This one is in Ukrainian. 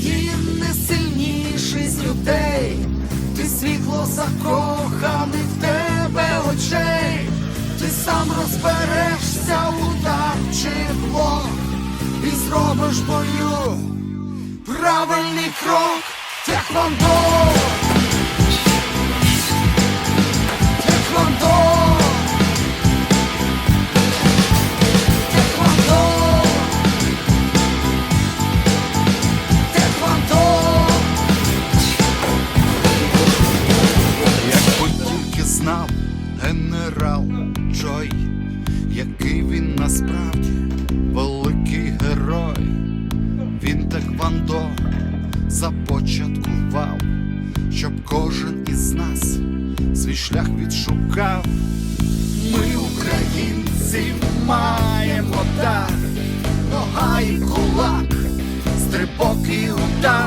України сильніший з людей, ти світло закоханий в тебе очей, ти сам розберешся удар чи блок, і зробиш бою правильний крок, Теквондо! Теквондо! Знав генерал Джой, який він насправді великий герой, він теквандо започаткував, щоб кожен із нас свій шлях відшукав. Ми, українці, маємо дар, нога і кулак, стрибок і удар.